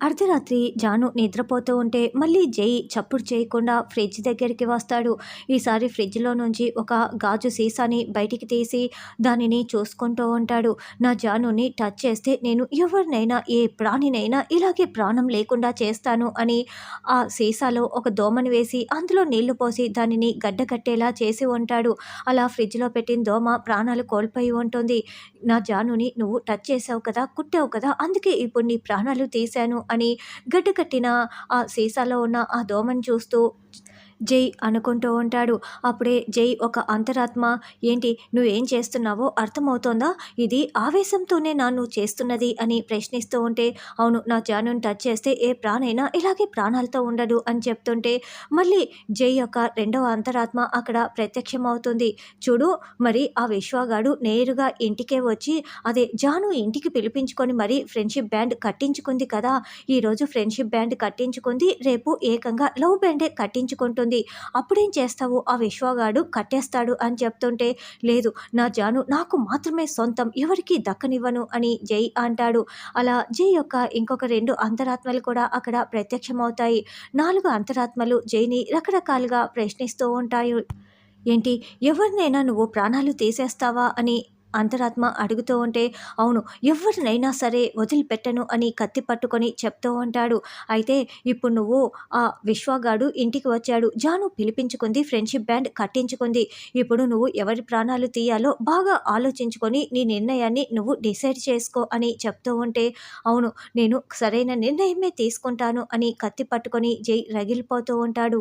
అర్ధరాత్రి జాను నిద్రపోతూ ఉంటే మళ్ళీ జై చప్పుడు చేయకుండా ఫ్రిడ్జ్ దగ్గరికి వస్తాడు. ఈసారి ఫ్రిడ్జ్లో నుంచి ఒక గాజు సీసాని బయటికి తీసి దానిని చూసుకుంటూ ఉంటాడు. నా జానుని టచ్ చేస్తే నేను ఎవరినైనా ఏ ప్రాణినైనా ఇలాగే ప్రాణం లేకుండా చేస్తాను అని ఆ సీసాలో ఒక దోమను వేసి అందులో నీళ్ళు పోసి దానిని గడ్డకట్టేలా చేసి ఉంటాడు. అలా ఫ్రిడ్జ్లో పెట్టిన దోమ ప్రాణాలు కోల్పోయి ఉంటుంది. నా జానుని నువ్వు టచ్ చేసావు కదా కుట్టావు కదా అందుకే ఇప్పుడు నీ ప్రాణాలు తీశాను అని గడ్డకట్టిన ఆ సీసాలో ఉన్న ఆ దోమని చూస్తూ జై అనుకుంటూ ఉంటాడు. అప్పుడే జై ఒక అంతరాత్మ ఏంటి నువ్వేం చేస్తున్నావో అర్థమవుతోందా? ఇది ఆవేశంతోనే నా నువ్వు చేస్తున్నది అని ప్రశ్నిస్తూ ఉంటే అవును నా జానుని టచ్ చేస్తే ఏ ప్రాణైనా ఇలాగే ప్రాణాలతో ఉండడు అని చెప్తుంటే మళ్ళీ జై యొక్క రెండవ అంతరాత్మ అక్కడ ప్రత్యక్షమవుతుంది. చూడు మరి ఆ విశ్వగాడు నేరుగా ఇంటికే వచ్చి అదే జాను ఇంటికి పిలిపించుకొని మరి ఫ్రెండ్షిప్ బ్యాండ్ కట్టించుకుంది కదా. ఈరోజు ఫ్రెండ్షిప్ బ్యాండ్ కట్టించుకుంది రేపు ఏకంగా లవ్ బ్యాండే కట్టించుకుంటుంది. అప్పుడేం చేస్తావు? ఆ విశ్వగాడు కట్టేస్తాడు అని చెప్తుంటే లేదు నా జాను నాకు మాత్రమే సొంతం ఎవరికి దక్కనివ్వను అని జై అంటాడు. అలా జై యొక్క ఇంకొక రెండు అంతరాత్మలు కూడా అక్కడ ప్రత్యక్షమవుతాయి. నాలుగు అంతరాత్మలు జైని రకరకాలుగా ప్రశ్నిస్తూ ఉంటాయి. ఏంటి? ఎవరినైనా నువ్వు ప్రాణాలు తీసేస్తావా? అని అంతరాత్మ అడుగుతూ ఉంటే అవును ఎవరినైనా సరే వదిలిపెట్టను అని కత్తి పట్టుకొని చెప్తూ ఉంటాడు. అయితే ఇప్పుడు నువ్వు ఆ విశ్వగాడు ఇంటికి వచ్చాడు. జాను పిలిపించుకుంది ఫ్రెండ్షిప్ బ్యాండ్ కట్టించుకుంది. ఇప్పుడు నువ్వు ఎవరి ప్రాణాలు తీయాలో బాగా ఆలోచించుకొని నీ నిర్ణయాన్ని నువ్వు డిసైడ్ చేసుకో అని చెప్తూ ఉంటే అవును నేను సరైన నిర్ణయమే తీసుకుంటాను అని కత్తి పట్టుకొని జై రగిలిపోతూ ఉంటాడు.